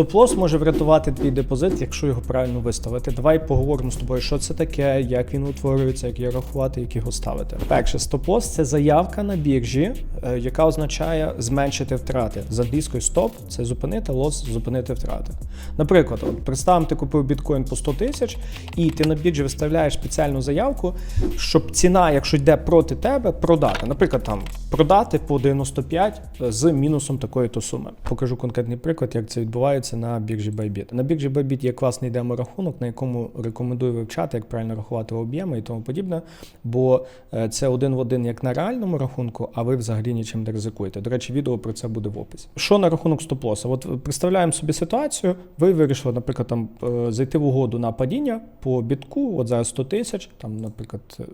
Стоп-лосс може врятувати твій депозит, якщо його правильно виставити. Давай поговоримо з тобою, що це таке, як він утворюється, як його рахувати, як його ставити. Перше, стоп-лосс – це заявка на біржі, е, яка означає зменшити втрати. З англійською стоп це зупинити, лос зупинити втрати. Наприклад, от представимо, ти купив біткоін по 100 тисяч, і ти на біржі виставляєш спеціальну заявку, щоб ціна, якщо йде проти тебе, продати. Наприклад, там продати по 95 з мінусом такої то суми. Покажу конкретний приклад, як це відбувається на біржі Bybit. На біржі Bybit є класний демо-рахунок, на якому рекомендую вивчати, як правильно рахувати об'єми і тому подібне. Бо е, це один в один, як на реальному рахунку, а ви взагалі нічим не ризикуєте. До речі, відео про це буде в описі. Що на рахунок стоп-лоса? От е, представляємо собі ситуацію. Ви вирішили, наприклад, там е, зайти в угоду на падіння по бітку, от зараз 100 тисяч, там, наприклад, е,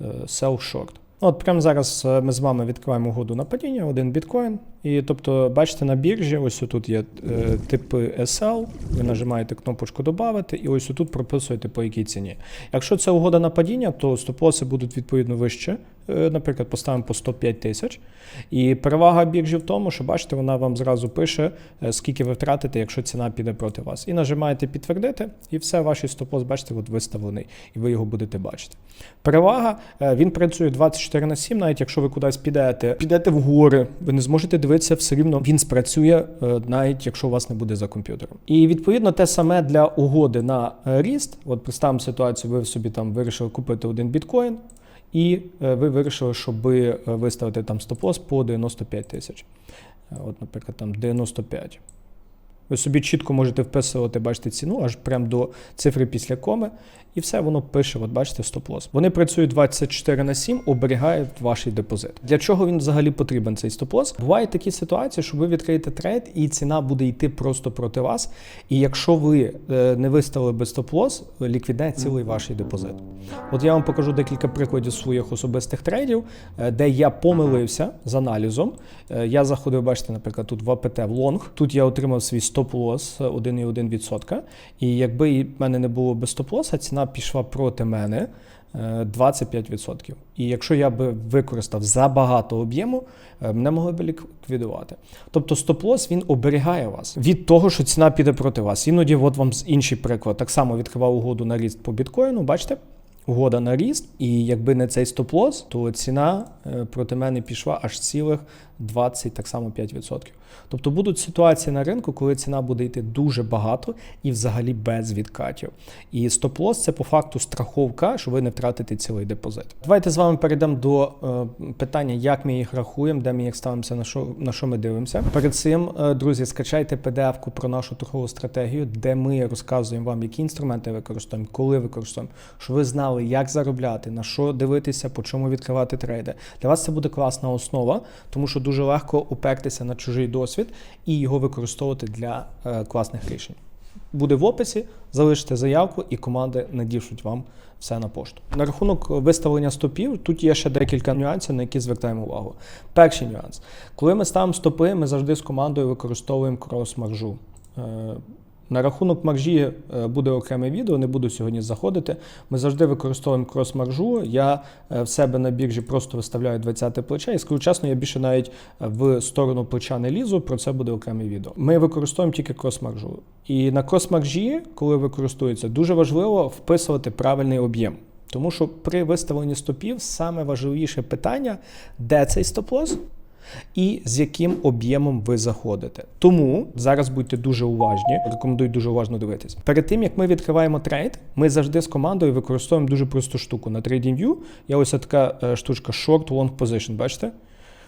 е, sell short. От прямо зараз е, ми з вами відкриваємо угоду на падіння, один біткоін. І тобто, бачите, на біржі, ось тут є е, типи SL, ви нажимаєте кнопочку Добавити, і ось тут прописуєте по якій ціні. Якщо це угода на падіння, то стоп-лоси будуть відповідно вище. Е, Наприклад, поставимо по 105 тисяч. І перевага біржі в тому, що бачите, вона вам зразу пише, е, скільки ви втратите, якщо ціна піде проти вас. І нажимаєте підтвердити, і все, ваш стоп-лос, бачите, от виставлений, і ви його будете бачити. Перевага, е, він працює 24 на 7, навіть якщо ви кудись підете, підете в гори, ви не зможете дивитися, все рівно він спрацює, навіть якщо у вас не буде за комп'ютером. І відповідно те саме для угоди на ріст. От представимо ситуацію, ви собі там вирішили купити один біткоін. І е, ви вирішили, щоб виставити там стоп-лосс по 95 тисяч. Е, От, наприклад, там 95. Ви собі чітко можете вписувати, бачите, ціну аж прямо до цифри після коми, і все воно пише, от бачите, стоп-лосс. Вони працюють 24 на 7, оберігають ваш депозит. Для чого він взагалі потрібен цей стоп-лосс? Бувають такі ситуації, що ви відкриєте трейд, і ціна буде йти просто проти вас. І якщо ви е, не виставили без стоп-лосс, ліквідає цілий ваш депозит. От я вам покажу декілька прикладів своїх особистих трейдів, е, де я помилився з аналізом. Е, Я заходив, бачите, наприклад, тут в АПТ в лонг. Тут я отримав свій стоп-лосс 1,1%. І якби в мене не було без стоп-лоса, ціна пішла проти мене. е, 25%. І якщо я би використав забагато об'єму, е, мене могли б ліквідувати. Тобто стоп-лосс він оберігає вас від того, що ціна піде проти вас. Іноді, от вам інший приклад. Так само відкривав угоду на ріст по біткоїну, бачите? Угода на ріст, і якби не цей стоп-лосс, то ціна е, проти мене пішла аж цілих 20, так само 5%. Тобто будуть ситуації на ринку, коли ціна буде йти дуже багато і взагалі без відкатів. І стоп-лосс це по факту страховка, що ви не втратите цілий депозит. Давайте з вами перейдемо до е, питання, як ми їх рахуємо, де ми їх ставимося, на що на що ми дивимося. Перед цим, е, друзі, скачайте PDF-ку про нашу торгову стратегію, де ми розказуємо вам, які інструменти використовуємо, коли використовуємо, щоб ви знали, як заробляти, на що дивитися, по чому відкривати трейди. Для вас це буде класна основа, тому що дуже легко упертися на чужий досвід і його використовувати для е, класних рішень. Буде в описі, залишите заявку, і команди надішлють вам все на пошту. На рахунок виставлення стопів, тут є ще декілька нюансів, на які звертаємо увагу. Перший нюанс: коли ми ставимо стопи, ми завжди з командою використовуємо крос-маржу. Е, на рахунок маржі е, буде окреме відео, не буду сьогодні заходити. Ми завжди використовуємо крос-маржу. Я е, в себе на біржі просто виставляю 20-те плече. І скажу чесно, я більше навіть в сторону плеча не лізу. Про це буде окреме відео. Ми використовуємо тільки крос-маржу. І на крос-маржі, коли використовується, дуже важливо вписувати правильний об'єм. Тому що при виставленні стопів саме важливіше питання, де цей стоп-лосс, і з яким об'ємом ви заходите. Тому зараз будьте дуже уважні, рекомендую дуже уважно дивитись. Перед тим як ми відкриваємо трейд, ми завжди з командою використовуємо дуже просту штуку. На TradingView є ось така е, штучка Short Long Position, бачите?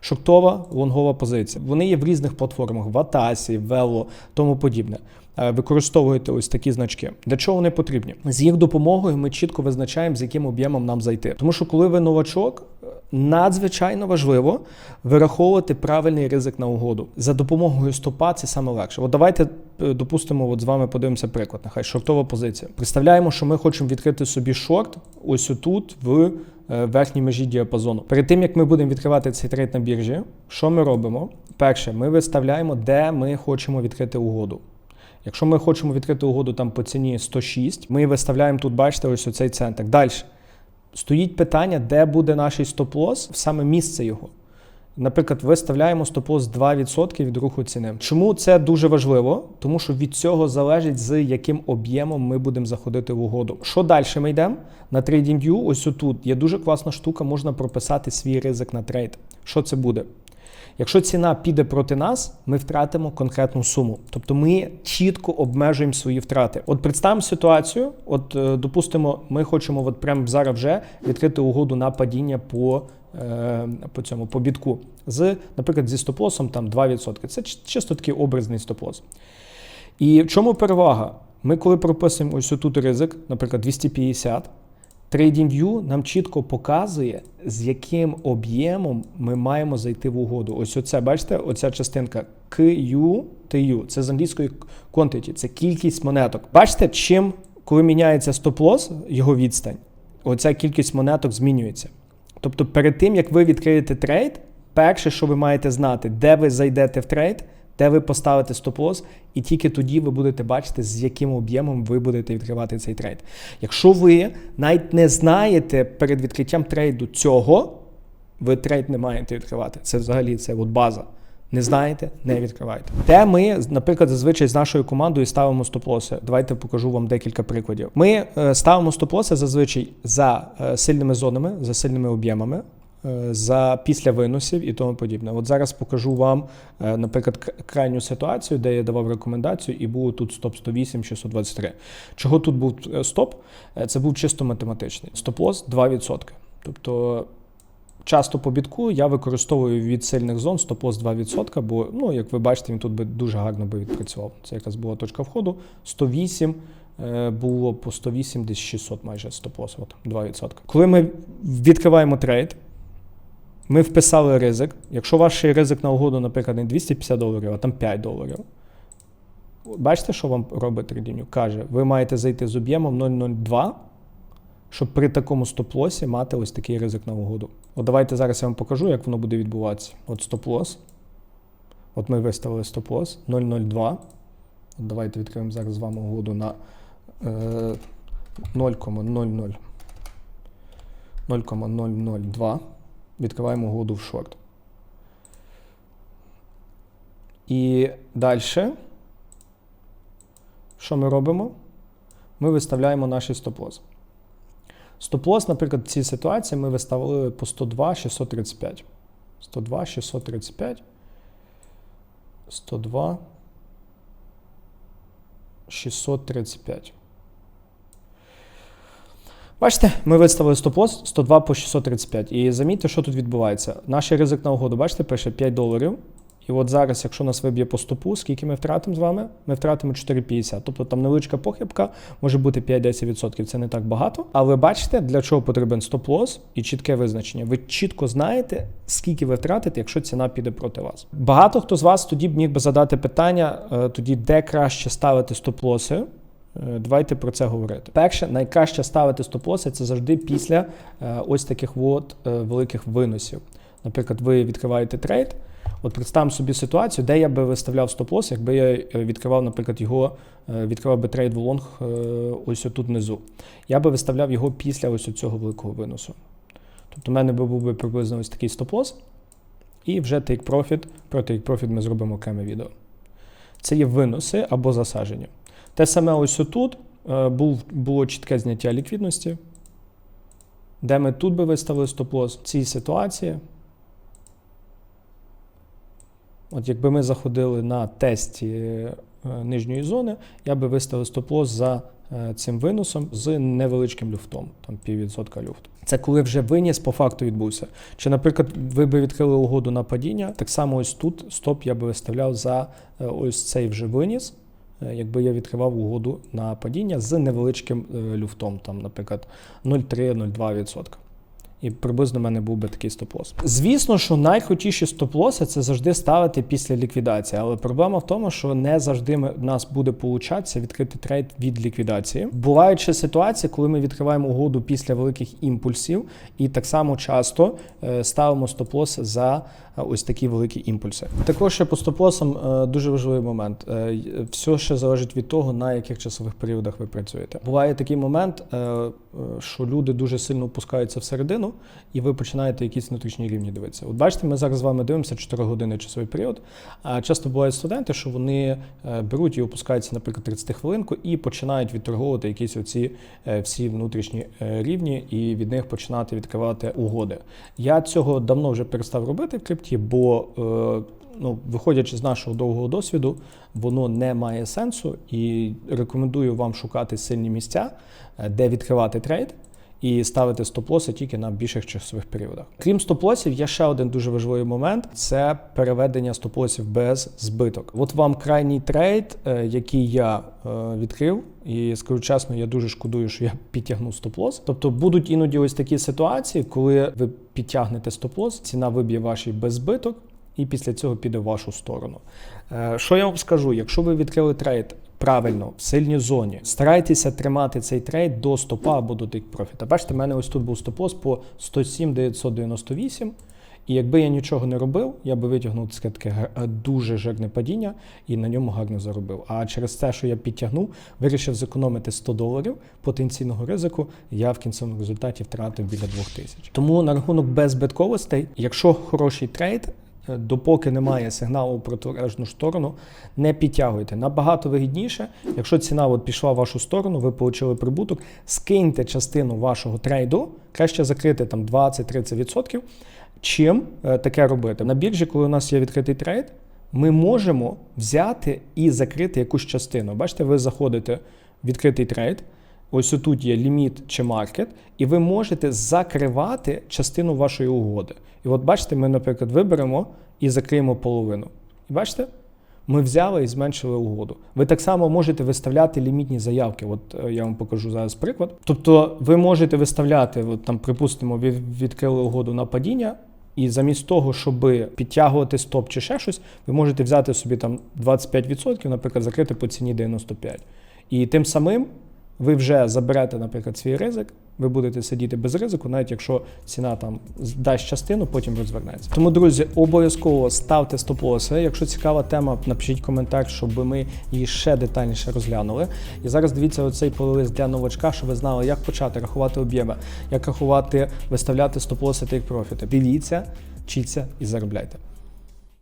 Шортова лонгова позиція. Вони є в різних платформах: в Атасі, Вело, тому подібне. Е, Використовуєте ось такі значки. Для чого вони потрібні? З їх допомогою ми чітко визначаємо, з яким об'ємом нам зайти. Тому що, коли ви новачок, надзвичайно важливо вираховувати правильний ризик на угоду. За допомогою стопа це саме легше. От давайте е, допустимо, от з вами подивимося приклад. Нехай шортова позиція. Представляємо, що ми хочемо відкрити собі шорт ось отут в е, верхній межі діапазону. Перед тим як ми будемо відкривати цей трейд на біржі, що ми робимо? Перше, ми виставляємо, де ми хочемо відкрити угоду. Якщо ми хочемо відкрити угоду там по ціні 106, ми виставляємо тут, бачите, ось оцей центр. Далі стоїть питання, де буде наш стоп-лосс, саме місце його. Наприклад, виставляємо стоп-лосс 2% від руху ціни. Чому це дуже важливо? Тому що від цього залежить, з яким об'ємом ми будемо заходити в угоду. Що далі ми йдемо? На TradingView, ось отут є дуже класна штука, можна прописати свій ризик на трейд. Що це буде? Якщо ціна піде проти нас, ми втратимо конкретну суму. Тобто ми чітко обмежуємо свої втрати. От представимо ситуацію: от, е, допустимо, ми хочемо от прямо зараз вже відкрити угоду на падіння по, е, по цьому по бітку. З, наприклад, зі стоп-лосом там 2%. Це чисто такий образний стоп-лосс. І в чому перевага? Ми, коли прописуємо ось тут ризик, наприклад, 250, TradingView нам чітко показує, з яким об'ємом ми маємо зайти в угоду. Ось оце, бачите, оця частинка QU, TU, це з англійської quantity, це кількість монеток. Бачите, чим, коли міняється стоп-лосс, його відстань, оця кількість монеток змінюється. Тобто, перед тим, як ви відкриєте трейд, перше, що ви маєте знати, де ви зайдете в трейд, де ви поставите стоп-лосс, і тільки тоді ви будете бачити, з яким об'ємом ви будете відкривати цей трейд. Якщо ви навіть не знаєте перед відкриттям трейду цього, ви трейд не маєте відкривати. Це взагалі це от база. Не знаєте, не відкривайте. Де ми, наприклад, зазвичай з нашою командою ставимо стоп-лоси. Давайте покажу вам декілька прикладів. Ми е, ставимо стоп-лоси зазвичай за е, сильними зонами, за сильними об'ємами. Е, За після виносів і тому подібне. От зараз покажу вам, е, наприклад, крайню ситуацію, де я давав рекомендацію, і було тут стоп 108 623. Чого тут був е, стоп? Це був чисто математичний. Стоп-лосс 2%. Тобто часто по бітку я використовую від сильних зон стоп-лосс 2%, бо, ну, як ви бачите, він тут би дуже гарно би відпрацював. Це якраз була точка входу. 108 е, було по 108 десь 600 майже стоп-лосс, от 2%. Коли ми відкриваємо трейд, ми вписали ризик. Якщо ваш ризик на угоду, наприклад, не 250 доларів, а там 5 доларів. Бачите, що вам робить TradingView? Каже, ви маєте зайти з об'ємом 0,02, щоб при такому стоп-лосі мати ось такий ризик на угоду. От давайте зараз я вам покажу, як воно буде відбуватися. От стоп-лосс. От ми виставили стоп-лосс 0,02. От давайте відкриємо зараз з вами угоду на е, 0,00. 0,002. Відкриваємо угоду в шорт. І далі, що ми робимо? Ми виставляємо наш стоп-лосс. Стоп-лосс, наприклад, в цій ситуації ми виставили по 102 635. 102 635. 102 635. Бачите, ми виставили стоп-лосс 102 по 635. І замітьте, що тут відбувається. Наш ризик на угоду, бачите, пише 5 доларів. І от зараз, якщо нас виб'є по стопу, скільки ми втратимо з вами? Ми втратимо 4,50. Тобто там невеличка похибка може бути 5-10%. Це не так багато. Але бачите, для чого потрібен стоп-лосс і чітке визначення. Ви чітко знаєте, скільки ви втратите, якщо ціна піде проти вас. Багато хто з вас тоді б міг би задати питання, е, тоді де краще ставити стоп-лоси. Е, Давайте про це говорити. Перше, найкраще ставити стоп-лоси це завжди після е, ось таких от е, великих виносів. Наприклад, ви відкриваєте трейд. От представимо собі ситуацію, де я би виставляв стоп-лосс, якби я відкривав, наприклад, його, відкривав би трейд в лонг ось отут внизу. Я би виставляв його після ось цього великого виносу. Тобто, в мене би був би приблизно ось такий стоп-лосс, і вже take profit, про take profit ми зробимо окреме відео. Це є виноси або засадження. Те саме ось отут е, було чітке зняття ліквідності, де ми тут би виставили стоп-лосс в цій ситуації. От якби ми заходили на тесті е, нижньої зони, я би виставив стоп-лосс за е, цим виносом з невеличким люфтом, там піввідсотка люфту. Це коли вже виніс по факту відбувся. Чи, наприклад, ви би відкрили угоду на падіння, так само ось тут стоп я би виставляв за ось цей вже виніс, якби я відкривав угоду на падіння з невеличким е, люфтом, там, наприклад, 0,3-0,2%. І приблизно в мене був би такий стоп-лосс. Звісно, що найкрутіші стоп-лоси це завжди ставити після ліквідації, але проблема в тому, що не завжди ми, в нас буде получатися відкрити трейд від ліквідації. Бувають ще ситуації, коли ми відкриваємо угоду після великих імпульсів, і так само часто е, ставимо стоп-лос за е, ось такі великі імпульси. Також ще по стоп-лосам е, дуже важливий момент. Все ще залежить від того, на яких часових періодах ви працюєте. Буває такий момент, що люди дуже сильно опускаються всередину, правильно, і ви починаєте якісь внутрішні рівні дивитися. От бачите, ми зараз з вами дивимося 4 години часовий період. А часто бувають студенти, що вони е, беруть і опускаються, наприклад, 30 хвилинку і починають відторговувати якісь оці е, всі внутрішні е, рівні, і від них починати відкривати угоди. Я цього давно вже перестав робити в крипті, бо ну, виходячи з нашого довгого досвіду, воно не має сенсу і рекомендую вам шукати сильні місця, де відкривати трейд. І ставити стоп-лоси тільки на більших часових періодах. Крім стоп-лосів, є ще один дуже важливий момент: це переведення стоп-лосів без збиток. От вам крайній трейд, е, який я е, відкрив, і скажу чесно, я дуже шкодую, що я підтягнув стоп-лос. Тобто будуть іноді ось такі ситуації, коли ви підтягнете стоп-лос, ціна виб'є вашій без збиток і після цього піде в вашу сторону. Е, Що я вам скажу? Якщо ви відкрили трейд правильно, в сильній зоні, старайтеся тримати цей трейд до стопа або до тик профіта. Бачите, в мене ось тут був стоп-лос по 107 998. І якби я нічого не робив, я би витягнув таке таке дуже жирне падіння і на ньому гарно заробив. А через те, що я підтягнув, вирішив зекономити 100 доларів потенційного ризику, я в кінцевому результаті втратив біля 2000. Тому на рахунок беззбитковостей, якщо хороший трейд, е, допоки немає сигналу в протилежну сторону, не підтягуйте. Набагато вигідніше, якщо ціна от пішла в вашу сторону, ви отримали прибуток, скиньте частину вашого трейду, краще закрити там 20-30%, чим е, таке робити. На біржі, коли у нас є відкритий трейд, ми можемо взяти і закрити якусь частину. Бачите, ви заходите в відкритий трейд. Ось тут є ліміт чи маркет, і ви можете закривати частину вашої угоди. І от бачите, ми, наприклад, виберемо і закриємо половину. І бачите? Ми взяли і зменшили угоду. Ви так само можете виставляти лімітні заявки. От е, я вам покажу зараз приклад. Тобто, ви можете виставляти, от там, припустимо, ви відкрили угоду на падіння, і замість того, щоб підтягувати стоп чи ще щось, ви можете взяти собі там 25%, наприклад, закрити по ціні 95%. І тим самим ви вже заберете, наприклад, свій ризик, ви будете сидіти без ризику, навіть якщо ціна там дасть частину, потім розвернеться. Тому, друзі, обов'язково ставте стоп-лоси. Якщо цікава тема, напишіть коментар, щоб ми її ще детальніше розглянули. І зараз дивіться оцей полилист для новачка, щоб ви знали, як почати рахувати об'єми, як рахувати, виставляти стоп-лоси та їх профіти. Дивіться, вчіться і заробляйте.